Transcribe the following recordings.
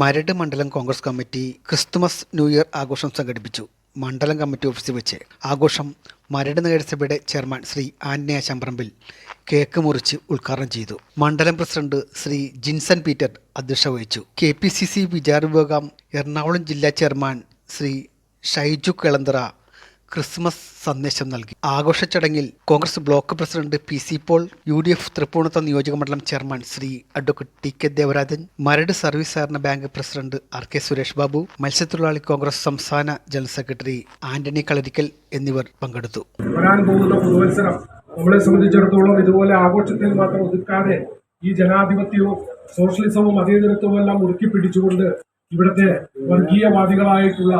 മരട് മണ്ഡലം Congress committee Christmas new year ആഘോഷം സംഘടിപ്പിച്ചു. മണ്ഡലം കമ്മിറ്റി ഓഫീസിൽ വെച്ച് ആഘോഷം മരട് നഗരസഭയുടെ ചെയർമാൻ ശ്രീ ആന്യ ശമ്പറമ്പിൽ കേക്ക് മുറിച്ച് ഉദ്ഘാടനം ചെയ്തു. മണ്ഡലം പ്രസിഡന്റ് ശ്രീ ജിൻസൺ പീറ്റർ അധ്യക്ഷത വഹിച്ചു. കെ പി സി സി വിചാരവിഭാഗം എറണാകുളം ജില്ലാ ചെയർമാൻ ശ്രീ ഷൈജു കിളന്തറ ക്രിസ്മസ് സന്ദേശം നൽകി. ആഘോഷ ചടങ്ങിൽ Congress block president P C Paul U D F തൃപ്പൂണിത്ത നിയോജക മണ്ഡലം chairman Shri advocate T K Devarajan Maradu service സഹകരണ bank president R K Suresh Babu മത്സ്യത്തൊഴിലാളി കോൺഗ്രസ് സംസ്ഥാന ജനറൽ സെക്രട്ടറി ആന്റണി കളരിക്കൽ എന്നിവർ പങ്കെടുത്തു. വരാൻ പോകുന്ന പുതുവത്സരം നമ്മളെ സംബന്ധിച്ചിടത്തോളം ഇതുപോലെ ആഘോഷത്തിൽ മാത്രം ഒതുക്കാതെ ഈ ജനാധിപത്യവും സോഷ്യലിസവും മതേതരത്വവും എല്ലാം മുറുക്കി പിടിച്ചുകൊണ്ട് ഇവിടുത്തെ വർഗീയവാദികളായിട്ടുള്ള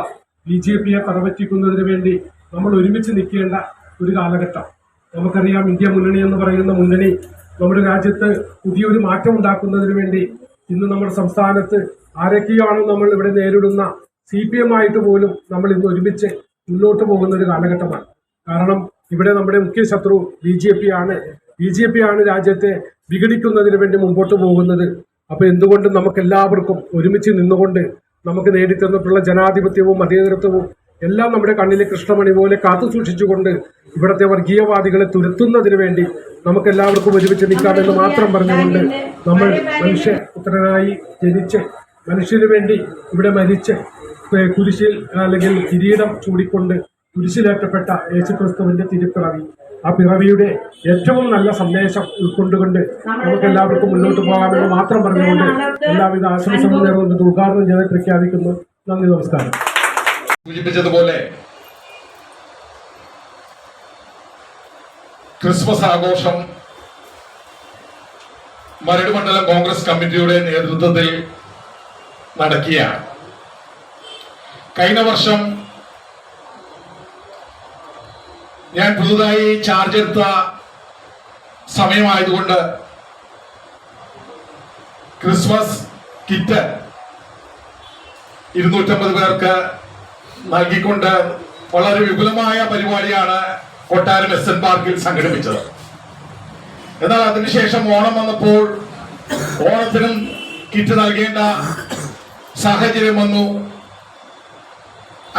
ബി ജെ പിയെ തറവറ്റിക്കുന്നതിന് വേണ്ടി നമ്മൾ ഒരുമിച്ച് നിൽക്കേണ്ട ഒരു കാലഘട്ടം. നമുക്കറിയാം ഇന്ത്യ മുന്നണി എന്ന് പറയുന്ന മുന്നണി നമ്മുടെ രാജ്യത്ത് പുതിയൊരു മാറ്റം ഉണ്ടാക്കുന്നതിന് വേണ്ടി ഇന്ന് നമ്മുടെ സംസ്ഥാനത്ത് ആരൊക്കെയാണ് നമ്മൾ ഇവിടെ നേരിടുന്ന സി പി എം ആയിട്ട് പോലും നമ്മൾ ഇന്ന് ഒരുമിച്ച് മുന്നോട്ട് പോകുന്ന ഒരു കാലഘട്ടമാണ്. കാരണം ഇവിടെ നമ്മുടെ മുഖ്യ ശത്രു ബി ജെ പി ആണ്. ബി ജെ പി ആണ് രാജ്യത്തെ വിഘടിക്കുന്നതിന് വേണ്ടി മുമ്പോട്ട് പോകുന്നത്. അപ്പൊ എന്തുകൊണ്ടും നമുക്ക് എല്ലാവർക്കും ഒരുമിച്ച് നിന്നുകൊണ്ട് നമുക്ക് നേടിത്തന്നിട്ടുള്ള ജനാധിപത്യവും മതേതരത്വവും എല്ലാം നമ്മുടെ കണ്ണിലെ കൃഷ്ണമണി പോലെ കാത്തു സൂക്ഷിച്ചുകൊണ്ട് ഇവിടുത്തെ വർഗീയവാദികളെ തുരത്തുന്നതിന് വേണ്ടി നമുക്ക് എല്ലാവർക്കും ഒരുമിച്ച് നിൽക്കാമെന്ന് മാത്രം പറഞ്ഞുകൊണ്ട് നമ്മൾ മനുഷ്യ പുത്രനായി ജനിച്ച് മനുഷ്യന് വേണ്ടി ഇവിടെ മരിച്ച് കുരിശിൽ അല്ലെങ്കിൽ കിരീടം ചൂടിക്കൊണ്ട് കുരിശിലേറ്റപ്പെട്ട യേശുക്രിസ്തുവിന്റെ തിരുപ്പിറവി. ആ പിറവിയുടെ ഏറ്റവും നല്ല സന്ദേശം ഉൾക്കൊണ്ടുകൊണ്ട് നമുക്ക് എല്ലാവർക്കും മുന്നോട്ട് പോകാമെന്ന് മാത്രം പറഞ്ഞുകൊണ്ട് എല്ലാവിധ ആശംസകളും നേർന്നുകൊണ്ട് ഉദ്ഘാടനം ചെയ്ത് പ്രഖ്യാപിക്കുന്നു. നന്ദി നമസ്കാരം. സൂചിപ്പിച്ചതുപോലെ ക്രിസ്മസ് ആഘോഷം മരട് മണ്ഡലം കോൺഗ്രസ് കമ്മിറ്റിയുടെ നേതൃത്വത്തിൽ നടക്കുകയാണ്. കഴിഞ്ഞ വർഷം ഞാൻ പുതുതായി ചാർജ് എടുത്ത സമയമായതുകൊണ്ട് ക്രിസ്മസ് കിറ്റ് ഇരുന്നൂറ്റമ്പത് പേർക്ക് നൽകിക്കൊണ്ട് വളരെ വിപുലമായ പരിപാടിയാണ് കൊട്ടാരം എസ് എൻ പാർക്കിൽ സംഘടിപ്പിച്ചത്. എന്നാൽ അതിനുശേഷം ഓണം വന്നപ്പോൾ ഓണത്തിനും കിറ്റ് നൽകേണ്ട സാഹചര്യം വന്നു.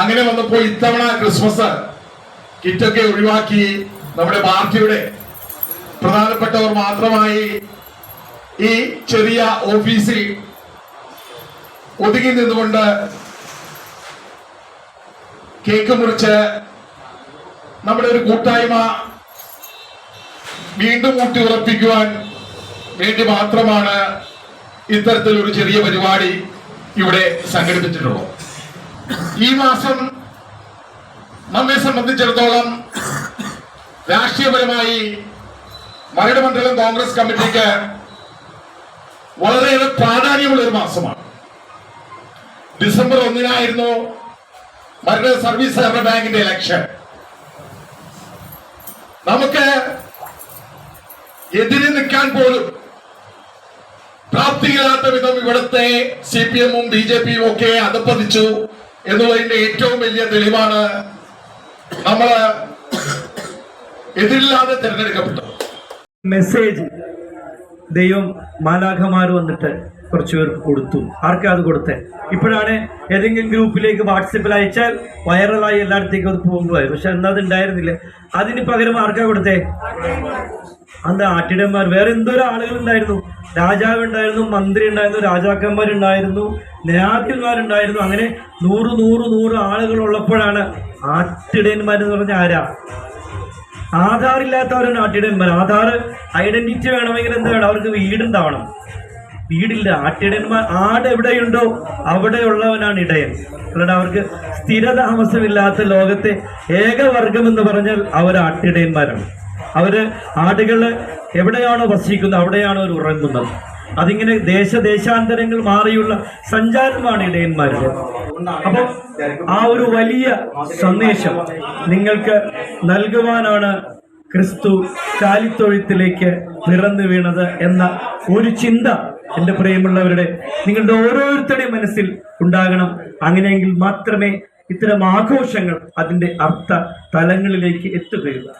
അങ്ങനെ വന്നപ്പോൾ ഇത്തവണ ക്രിസ്മസ് കിറ്റൊക്കെ ഒഴിവാക്കി നമ്മുടെ പാർട്ടിയുടെ പ്രധാനപ്പെട്ടവർ മാത്രമായി ഈ ചെറിയ ഓഫീസിൽ ഒതുങ്ങി നിന്നുകൊണ്ട് കേക്ക് മുറിച്ച് നമ്മുടെ ഒരു കൂട്ടായ്മ വീണ്ടും ഊട്ടി ഉറപ്പിക്കുവാൻ വേണ്ടി മാത്രമാണ് ഇത്തരത്തിൽ ഒരു ചെറിയ പരിപാടി ഇവിടെ സംഘടിപ്പിച്ചിട്ടുള്ളത്. ഈ മാസം നമ്മെ സംബന്ധിച്ചിടത്തോളം രാഷ്ട്രീയപരമായി മരട് മണ്ഡലം കോൺഗ്രസ് കമ്മിറ്റിക്ക് വളരെയേറെ പ്രാധാന്യമുള്ള ഒരു മാസമാണ്. ഡിസംബർ ഒന്നിനായിരുന്നു മരട് സർവീസ് സഹകരണ ബാങ്കിന്റെ ഇലക്ഷൻ നമുക്ക് എതിരെ നിൽക്കാൻ പോലും പ്രാപ്തിയില്ലാത്ത വിധം ഇവിടുത്തെ സി പി എമ്മും ബി ജെ പിയും ഒക്കെ അതപ്പതിച്ചു എന്നുള്ളതിന്റെ ഏറ്റവും വലിയ തെളിവാണ് നമ്മൾ എതിരില്ലാതെ തിരഞ്ഞെടുക്കപ്പെട്ടത്. മെസ്സേജ് ദൈവം മാലാഖമാർ വന്നിട്ട് കുറച്ചു പേർക്ക് കൊടുത്തു. ആർക്കാ അത് കൊടുത്തേ? ഇപ്പോഴാണ് ഏതെങ്കിലും ഗ്രൂപ്പിലേക്ക് വാട്സപ്പിൽ അയച്ചാൽ വൈറലായി എല്ലായിടത്തേക്കും അത് പോകുമ്പോൾ പക്ഷെ എന്താ അത് ഉണ്ടായിരുന്നില്ല അതിന് പകരം ആർക്കാ കൊടുത്തേ? അന്ന് ആട്ടിടന്മാർ. വേറെ എന്തോരം ആളുകൾ ഉണ്ടായിരുന്നു രാജാവ് ഉണ്ടായിരുന്നു മന്ത്രി ഉണ്ടായിരുന്നു രാജാക്കന്മാരുണ്ടായിരുന്നു ന്യായാധിപന്മാരുണ്ടായിരുന്നു അങ്ങനെ നൂറ് നൂറ് നൂറ് ആളുകൾ ഉള്ളപ്പോഴാണ് ആട്ടിടയന്മാരെന്ന് പറഞ്ഞ ആരാ? ആധാർ ഇല്ലാത്തവരാണ് ആട്ടിടയന്മാർ ആധാർ ഐഡന്റിറ്റി വേണമെങ്കിൽ എന്ത് വേണം? അവർക്ക് വീടുണ്ടാവണം. വീടില്ല. ആട്ടിടയന്മാർ ആട് എവിടെയുണ്ടോ അവിടെയുള്ളവനാണ് ഇടയൻ. അല്ലാണ്ട് അവർക്ക് സ്ഥിരതാമസമില്ലാത്ത ലോകത്തെ ഏകവർഗം എന്ന് പറഞ്ഞാൽ അവർ ആട്ടിടയന്മാരാണ്. അവർ ആടുകൾ എവിടെയാണോ വസിക്കുന്നത് അവിടെയാണോ അവർ ഉറങ്ങുന്നത്. അതിങ്ങനെ ദേശദേശാന്തരങ്ങൾ മാറിയുള്ള സഞ്ചാരമാണ് ഇടയന്മാരുടെ അപ്പം ആ ഒരു വലിയ സന്ദേശം നിങ്ങൾക്ക് നൽകുവാനാണ് ക്രിസ്തു കാലിത്തൊഴുത്തിലേക്ക് പിറന്നു വീണത് എന്ന ഒരു ചിന്ത എന്റെ പ്രിയമുള്ളവരുടെ നിങ്ങളുടെ ഓരോരുത്തരുടെയും മനസ്സിൽ ഉണ്ടാകണം അങ്ങനെയെങ്കിൽ മാത്രമേ ഇത്തരം ആഘോഷങ്ങൾ അതിന്റെ അർത്ഥ തലങ്ങളിലേക്ക് എത്തുകയുള്ളൂ.